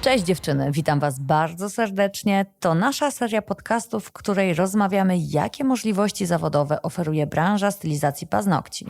Cześć dziewczyny, witam Was bardzo serdecznie. To nasza seria podcastów, w której rozmawiamy, jakie możliwości zawodowe oferuje branża stylizacji paznokci.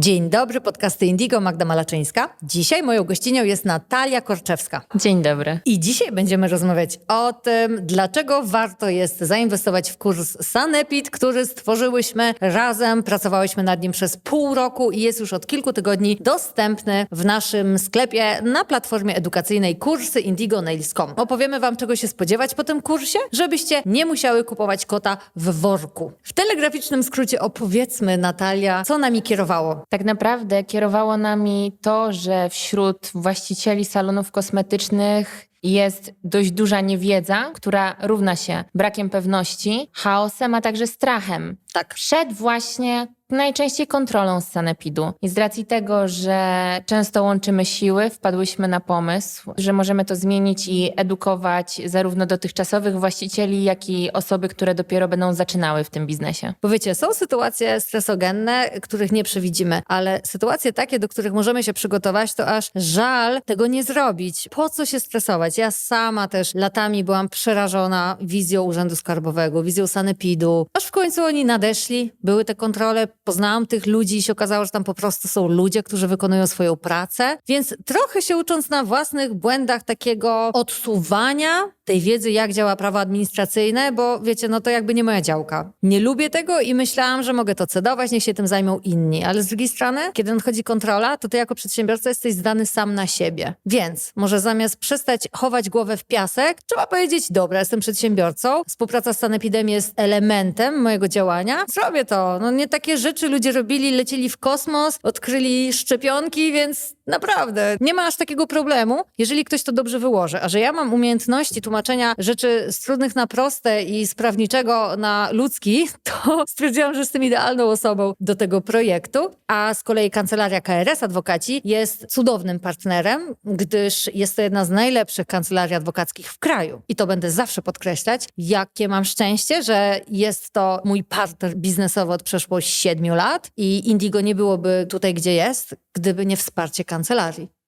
Dzień dobry, podcasty Indigo, Magda Malaczyńska. Dzisiaj moją gościnią jest Natalia Korczewska. Dzień dobry. I dzisiaj będziemy rozmawiać o tym, dlaczego warto jest zainwestować w kurs Sanepid, który stworzyłyśmy razem. Pracowałyśmy nad nim przez pół roku i jest już od kilku tygodni dostępny w naszym sklepie na platformie edukacyjnej kursy indigonails.com. Opowiemy Wam, czego się spodziewać po tym kursie, żebyście nie musiały kupować kota w worku. W telegraficznym skrócie opowiedzmy, Natalia, co nami kierowało. Tak naprawdę kierowało nami to, że wśród właścicieli salonów kosmetycznych jest dość duża niewiedza, która równa się brakiem pewności, chaosem, a także strachem. Tak. Przed właśnie najczęściej kontrolą z sanepidu. I z racji tego, że często łączymy siły, wpadłyśmy na pomysł, że możemy to zmienić i edukować zarówno dotychczasowych właścicieli, jak i osoby, które dopiero będą zaczynały w tym biznesie. Bo wiecie, są sytuacje stresogenne, których nie przewidzimy, ale sytuacje takie, do których możemy się przygotować, to aż żal tego nie zrobić. Po co się stresować? Ja sama też latami byłam przerażona wizją Urzędu Skarbowego, wizją Sanepidu. Aż w końcu oni nadeszli, były te kontrole, poznałam tych ludzi i się okazało, że tam po prostu są ludzie, którzy wykonują swoją pracę. Więc trochę się ucząc na własnych błędach takiego odsuwania tej wiedzy, jak działa prawo administracyjne, bo wiecie, no to jakby nie moja działka. Nie lubię tego i myślałam, że mogę to cedować, niech się tym zajmą inni. Ale z drugiej strony, kiedy nadchodzi kontrola, to ty jako przedsiębiorca jesteś zdany sam na siebie. Więc może zamiast przestać chować głowę w piasek, trzeba powiedzieć, dobra, jestem przedsiębiorcą, współpraca z Sanepidem jest elementem mojego działania, zrobię to. No nie takie rzeczy ludzie robili, lecieli w kosmos, odkryli szczepionki, więc naprawdę nie ma aż takiego problemu, jeżeli ktoś to dobrze wyłoży. A że ja mam umiejętności tłumaczenia rzeczy z trudnych na proste i z prawniczego na ludzki, to stwierdziłam, że jestem idealną osobą do tego projektu. A z kolei kancelaria KRS Adwokaci jest cudownym partnerem, gdyż jest to jedna z najlepszych kancelarii adwokackich w kraju. I to będę zawsze podkreślać, jakie mam szczęście, że jest to mój partner biznesowy od przeszło siedmiu lat i Indigo nie byłoby tutaj, gdzie jest, gdyby nie wsparcie kancelarii.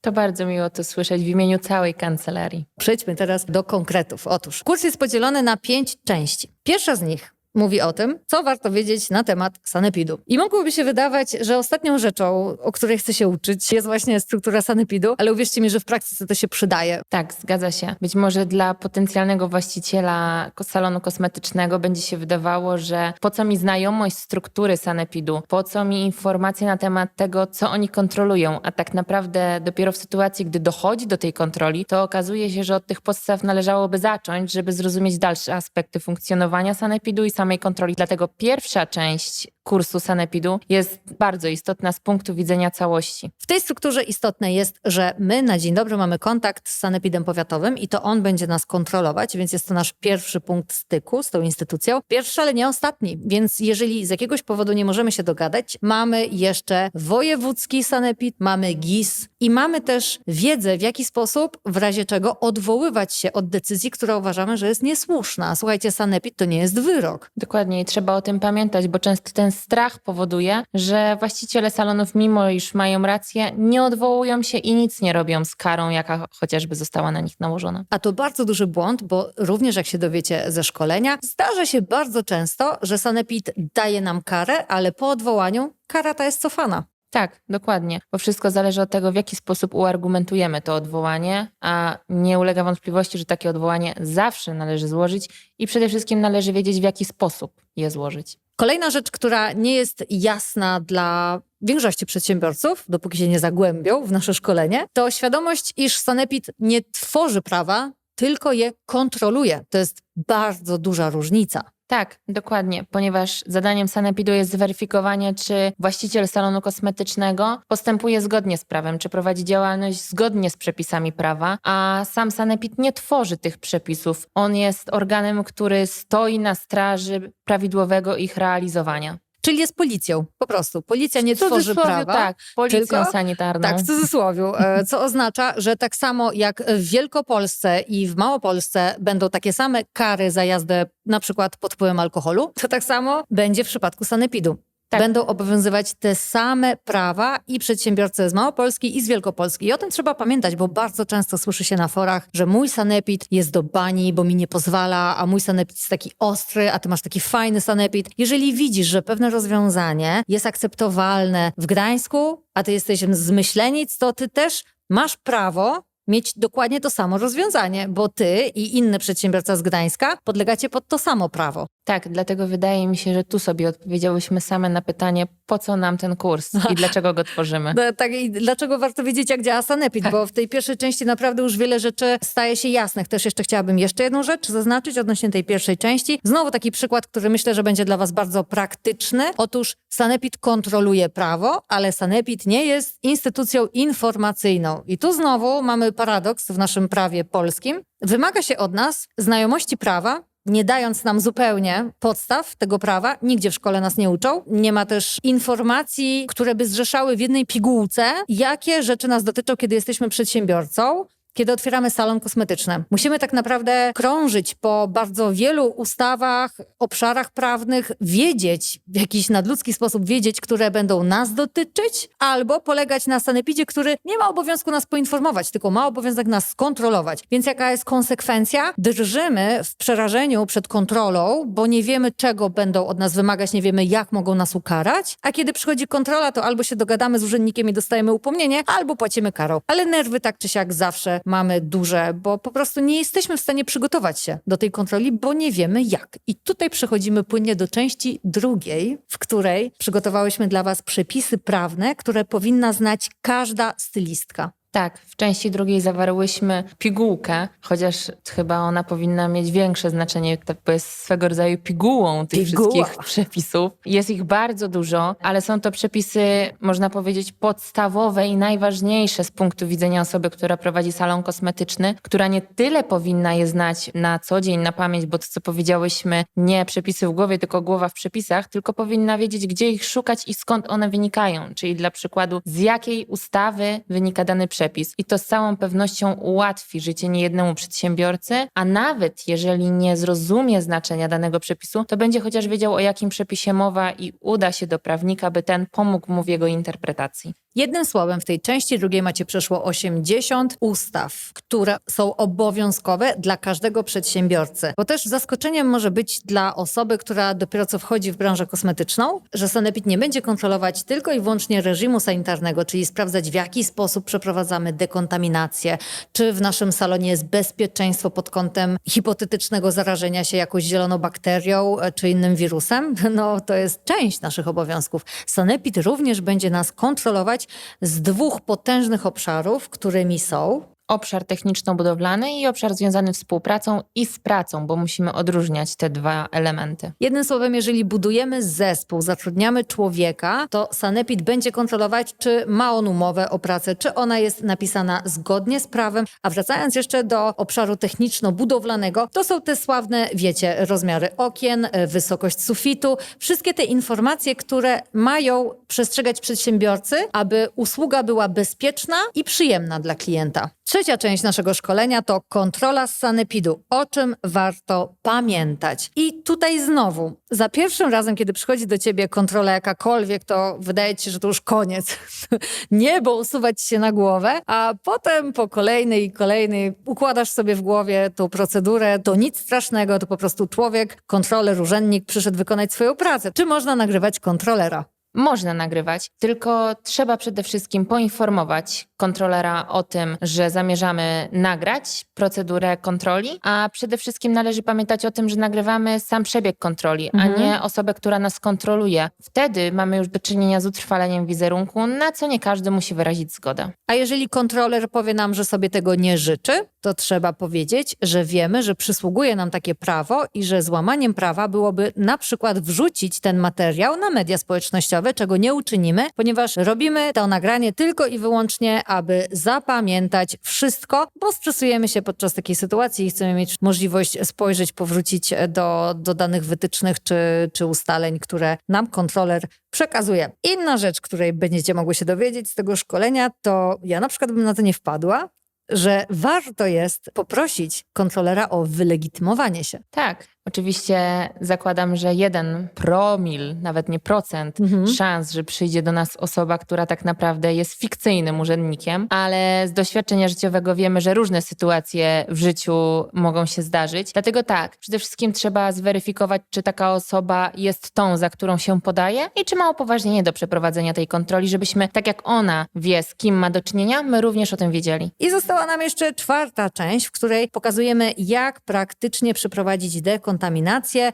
To bardzo miło to słyszeć w imieniu całej kancelarii. Przejdźmy teraz do konkretów. Otóż kurs jest podzielony na pięć części. Pierwsza z nich mówi o tym, co warto wiedzieć na temat sanepidu. I mogłoby się wydawać, że ostatnią rzeczą, o której chcę się uczyć, jest właśnie struktura sanepidu, ale uwierzcie mi, że w praktyce to się przydaje. Tak, zgadza się. Być może dla potencjalnego właściciela salonu kosmetycznego będzie się wydawało, że po co mi znajomość struktury sanepidu, po co mi informacje na temat tego, co oni kontrolują, a tak naprawdę dopiero w sytuacji, gdy dochodzi do tej kontroli, to okazuje się, że od tych podstaw należałoby zacząć, żeby zrozumieć dalsze aspekty funkcjonowania sanepidu i samej kontroli. Dlatego pierwsza część kursu sanepidu jest bardzo istotna z punktu widzenia całości. W tej strukturze istotne jest, że my na dzień dobry mamy kontakt z sanepidem powiatowym i to on będzie nas kontrolować, więc jest to nasz pierwszy punkt styku z tą instytucją. Pierwszy, ale nie ostatni. Więc jeżeli z jakiegoś powodu nie możemy się dogadać, mamy jeszcze wojewódzki sanepid, mamy GIS i mamy też wiedzę, w jaki sposób w razie czego odwoływać się od decyzji, która uważamy, że jest niesłuszna. Słuchajcie, sanepid to nie jest wyrok. Dokładnie i trzeba o tym pamiętać, bo często ten strach powoduje, że właściciele salonów, mimo iż mają rację, nie odwołują się i nic nie robią z karą, jaka chociażby została na nich nałożona. A to bardzo duży błąd, bo również jak się dowiecie ze szkolenia, zdarza się bardzo często, że sanepid daje nam karę, ale po odwołaniu kara ta jest cofana. Tak, dokładnie, bo wszystko zależy od tego, w jaki sposób uargumentujemy to odwołanie, a nie ulega wątpliwości, że takie odwołanie zawsze należy złożyć i przede wszystkim należy wiedzieć, w jaki sposób je złożyć. Kolejna rzecz, która nie jest jasna dla większości przedsiębiorców, dopóki się nie zagłębią w nasze szkolenie, to świadomość, iż sanepid nie tworzy prawa, tylko je kontroluje. To jest bardzo duża różnica. Tak, dokładnie, ponieważ zadaniem sanepidu jest zweryfikowanie, czy właściciel salonu kosmetycznego postępuje zgodnie z prawem, czy prowadzi działalność zgodnie z przepisami prawa, a sam sanepid nie tworzy tych przepisów. On jest organem, który stoi na straży prawidłowego ich realizowania. Czyli jest policją, po prostu. Policja nie tworzy prawa. Tak, policją tylko- sanitarną. Tak, w cudzysłowie, e, co oznacza, że tak samo jak w Wielkopolsce i w Małopolsce będą takie same kary za jazdę na przykład pod wpływem alkoholu, to tak samo będzie w przypadku sanepidu. Tak. Będą obowiązywać te same prawa i przedsiębiorcy z Małopolski i z Wielkopolski. I o tym trzeba pamiętać, bo bardzo często słyszy się na forach, że mój sanepid jest do bani, bo mi nie pozwala, a mój sanepid jest taki ostry, a ty masz taki fajny sanepid. Jeżeli widzisz, że pewne rozwiązanie jest akceptowalne w Gdańsku, a ty jesteś z Myślenic, to ty też masz prawo mieć dokładnie to samo rozwiązanie, bo ty i inny przedsiębiorca z Gdańska podlegacie pod to samo prawo. Tak, dlatego wydaje mi się, że tu sobie odpowiedziałyśmy same na pytanie, po co nam ten kurs i dlaczego go tworzymy. No, tak, i dlaczego warto wiedzieć, jak działa Sanepid? Bo w tej pierwszej części naprawdę już wiele rzeczy staje się jasnych. Też jeszcze chciałabym jeszcze jedną rzecz zaznaczyć odnośnie tej pierwszej części. Znowu taki przykład, który myślę, że będzie dla Was bardzo praktyczny. Otóż Sanepid kontroluje prawo, ale Sanepid nie jest instytucją informacyjną. I tu znowu mamy paradoks w naszym prawie polskim. Wymaga się od nas znajomości prawa, nie dając nam zupełnie podstaw tego prawa, nigdzie w szkole nas nie uczą. Nie ma też informacji, które by zrzeszały w jednej pigułce, jakie rzeczy nas dotyczą, kiedy jesteśmy przedsiębiorcą. Kiedy otwieramy salon kosmetyczny, musimy tak naprawdę krążyć po bardzo wielu ustawach, obszarach prawnych, wiedzieć w jakiś nadludzki sposób, wiedzieć, które będą nas dotyczyć, albo polegać na sanepidzie, który nie ma obowiązku nas poinformować, tylko ma obowiązek nas skontrolować. Więc jaka jest konsekwencja? Drżymy w przerażeniu przed kontrolą, bo nie wiemy, czego będą od nas wymagać, nie wiemy, jak mogą nas ukarać, a kiedy przychodzi kontrola, to albo się dogadamy z urzędnikiem i dostajemy upomnienie, albo płacimy karą. Ale nerwy tak czy siak zawsze mamy duże, bo po prostu nie jesteśmy w stanie przygotować się do tej kontroli, bo nie wiemy jak. I tutaj przechodzimy płynnie do części drugiej, w której przygotowałyśmy dla Was przepisy prawne, które powinna znać każda stylistka. Tak, w części drugiej zawarłyśmy pigułkę, chociaż chyba ona powinna mieć większe znaczenie, bo jest swego rodzaju pigułą tych Piguła. wszystkich przepisów. Jest ich bardzo dużo, ale są to przepisy, można powiedzieć, podstawowe i najważniejsze z punktu widzenia osoby, która prowadzi salon kosmetyczny, która nie tyle powinna je znać na co dzień, na pamięć, bo to, co powiedziałyśmy, nie przepisy w głowie, tylko głowa w przepisach, tylko powinna wiedzieć, gdzie ich szukać i skąd one wynikają. Czyli dla przykładu, z jakiej ustawy wynika dany przepis. I to z całą pewnością ułatwi życie niejednemu przedsiębiorcy, a nawet jeżeli nie zrozumie znaczenia danego przepisu, to będzie chociaż wiedział, o jakim przepisie mowa i uda się do prawnika, by ten pomógł mu w jego interpretacji. Jednym słowem, w tej części drugiej macie przeszło 80 ustaw, które są obowiązkowe dla każdego przedsiębiorcy. Bo też zaskoczeniem może być dla osoby, która dopiero co wchodzi w branżę kosmetyczną, że Sanepid nie będzie kontrolować tylko i wyłącznie reżimu sanitarnego, czyli sprawdzać w jaki sposób przeprowadzamy dekontaminację, czy w naszym salonie jest bezpieczeństwo pod kątem hipotetycznego zarażenia się jakąś zieloną bakterią e, czy innym wirusem. No to jest część naszych obowiązków. Sanepid również będzie nas kontrolować z dwóch potężnych obszarów, którymi są Obszar techniczno-budowlany i obszar związany współpracą i z pracą, bo musimy odróżniać te dwa elementy. Jednym słowem, jeżeli budujemy zespół, zatrudniamy człowieka, to Sanepid będzie kontrolować, czy ma on umowę o pracę, czy ona jest napisana zgodnie z prawem. A wracając jeszcze do obszaru techniczno-budowlanego, to są te sławne, wiecie, rozmiary okien, e, wysokość sufitu, wszystkie te informacje, które mają przestrzegać przedsiębiorcy, aby usługa była bezpieczna i przyjemna dla klienta. Trzecia część naszego szkolenia to kontrola z sanepidu. O czym warto pamiętać? I tutaj znowu, za pierwszym razem, kiedy przychodzi do ciebie kontrola jakakolwiek, to wydaje ci się, że to już koniec. Niebo usuwać się na głowę, a potem po kolejnej i kolejnej układasz sobie w głowie tą procedurę. To nic strasznego, to po prostu człowiek, kontroler, urzędnik przyszedł wykonać swoją pracę. Czy można nagrywać kontrolera? Można nagrywać, tylko trzeba przede wszystkim poinformować kontrolera o tym, że zamierzamy nagrać procedurę kontroli, a przede wszystkim należy pamiętać o tym, że nagrywamy sam przebieg kontroli, Mhm. a nie osobę, która nas kontroluje. Wtedy mamy już do czynienia z utrwaleniem wizerunku, na co nie każdy musi wyrazić zgodę. A jeżeli kontroler powie nam, że sobie tego nie życzy, to trzeba powiedzieć, że wiemy, że przysługuje nam takie prawo i że złamaniem prawa byłoby na przykład wrzucić ten materiał na media społecznościowe, czego nie uczynimy, ponieważ robimy to nagranie tylko i wyłącznie, aby zapamiętać wszystko, bo stresujemy się podczas takiej sytuacji i chcemy mieć możliwość spojrzeć, powrócić do, do danych wytycznych czy, czy ustaleń, które nam kontroler przekazuje. Inna rzecz, której będziecie mogły się dowiedzieć z tego szkolenia, to ja na przykład bym na to nie wpadła, że warto jest poprosić kontrolera o wylegitymowanie się. Tak, Oczywiście zakładam, że jeden promil, nawet nie procent, Mhm. szans, że przyjdzie do nas osoba, która tak naprawdę jest fikcyjnym urzędnikiem, ale z doświadczenia życiowego wiemy, że różne sytuacje w życiu mogą się zdarzyć. Dlatego tak, przede wszystkim trzeba zweryfikować, czy taka osoba jest tą, za którą się podaje i czy ma upoważnienie do przeprowadzenia tej kontroli, żebyśmy, tak jak ona wie, z kim ma do czynienia, my również o tym wiedzieli. I została nam jeszcze czwarta część, w której pokazujemy, jak praktycznie przeprowadzić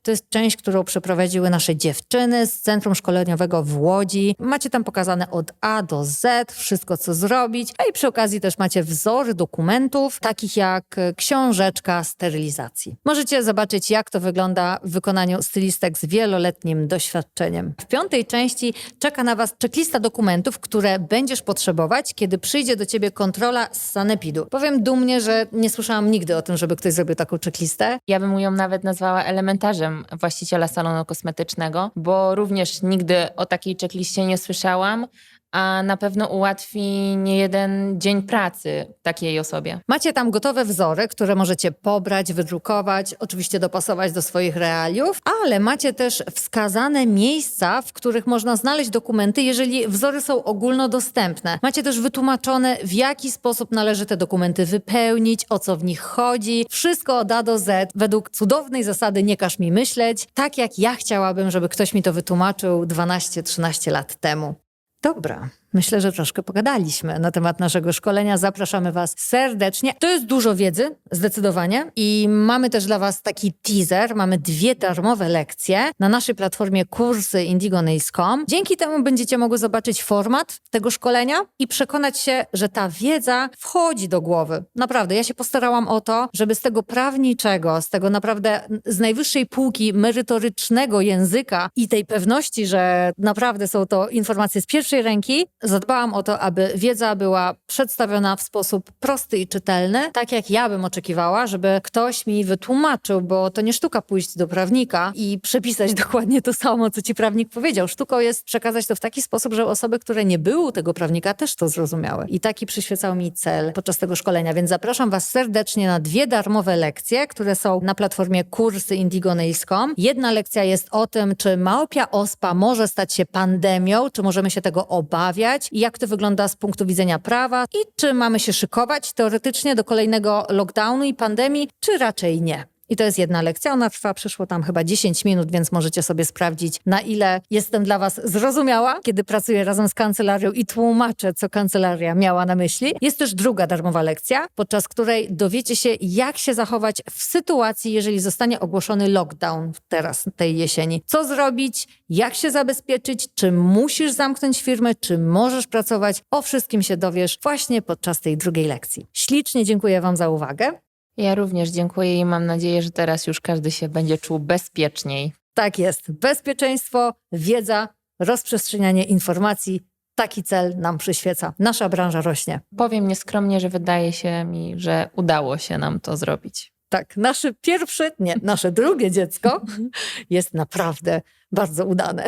To jest część, którą przeprowadziły nasze dziewczyny z Centrum Szkoleniowego w Łodzi. Macie tam pokazane od A do Z wszystko, co zrobić, a i przy okazji też macie wzory dokumentów, takich jak książeczka sterylizacji. Możecie zobaczyć, jak to wygląda w wykonaniu stylistek z wieloletnim doświadczeniem. W piątej części czeka na Was checklista dokumentów, które będziesz potrzebować, kiedy przyjdzie do Ciebie kontrola z sanepidu. Powiem dumnie, że nie słyszałam nigdy o tym, żeby ktoś zrobił taką checklistę. Ja bym ją nawet nazwała elementarzem właściciela salonu kosmetycznego, bo również nigdy o takiej checkliście nie słyszałam, a na pewno ułatwi nie jeden dzień pracy takiej osobie. Macie tam gotowe wzory, które możecie pobrać, wydrukować, oczywiście dopasować do swoich realiów, ale macie też wskazane miejsca, w których można znaleźć dokumenty, jeżeli wzory są ogólnodostępne. Macie też wytłumaczone, w jaki sposób należy te dokumenty wypełnić, o co w nich chodzi. Wszystko od A do Z, według cudownej zasady nie każ mi myśleć, tak jak ja chciałabym, żeby ktoś mi to wytłumaczył 12-13 lat temu. Dobra, myślę, że troszkę pogadaliśmy na temat naszego szkolenia. Zapraszamy Was serdecznie. To jest dużo wiedzy, zdecydowanie. I mamy też dla Was taki teaser. Mamy dwie darmowe lekcje na naszej platformie kursy. Dzięki temu będziecie mogły zobaczyć format tego szkolenia i przekonać się, że ta wiedza wchodzi do głowy. Naprawdę, ja się postarałam o to, żeby z tego prawniczego, z tego naprawdę z najwyższej półki merytorycznego języka i tej pewności, że naprawdę są to informacje z pierwszej ręki, zadbałam o to, aby wiedza była przedstawiona w sposób prosty i czytelny, tak jak ja bym oczekiwała, żeby ktoś mi wytłumaczył, bo to nie sztuka pójść do prawnika i przepisać dokładnie to samo, co ci prawnik powiedział. Sztuką jest przekazać to w taki sposób, że osoby, które nie były u tego prawnika, też to zrozumiały. I taki przyświecał mi cel podczas tego szkolenia, więc zapraszam Was serdecznie na dwie darmowe lekcje, które są na platformie kursy indigonails.com. Jedna lekcja jest o tym, czy małpia ospa może stać się pandemią, czy możemy się tego obawiać jak to wygląda z punktu widzenia prawa i czy mamy się szykować teoretycznie do kolejnego lockdownu i pandemii, czy raczej nie. I to jest jedna lekcja. Ona trwa przyszło tam chyba 10 minut, więc możecie sobie sprawdzić, na ile jestem dla Was zrozumiała, kiedy pracuję razem z kancelarią i tłumaczę, co kancelaria miała na myśli. Jest też druga darmowa lekcja, podczas której dowiecie się, jak się zachować w sytuacji, jeżeli zostanie ogłoszony lockdown teraz, tej jesieni. Co zrobić, jak się zabezpieczyć, czy musisz zamknąć firmę, czy możesz pracować. O wszystkim się dowiesz właśnie podczas tej drugiej lekcji. Ślicznie dziękuję Wam za uwagę. Ja również dziękuję i mam nadzieję, że teraz już każdy się będzie czuł bezpieczniej. Tak jest. Bezpieczeństwo, wiedza, rozprzestrzenianie informacji. Taki cel nam przyświeca. Nasza branża rośnie. Powiem nieskromnie, że wydaje się mi, że udało się nam to zrobić. Tak, nasze pierwsze, nie, nasze drugie dziecko jest naprawdę bardzo udane.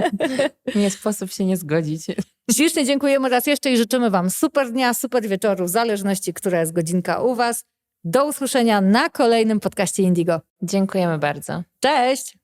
Nie sposób się nie zgodzić. Ślicznie dziękujemy raz jeszcze i życzymy Wam super dnia, super wieczoru, w zależności, która jest godzinka u Was. Do usłyszenia na kolejnym podcaście Indigo. Dziękujemy bardzo. Cześć!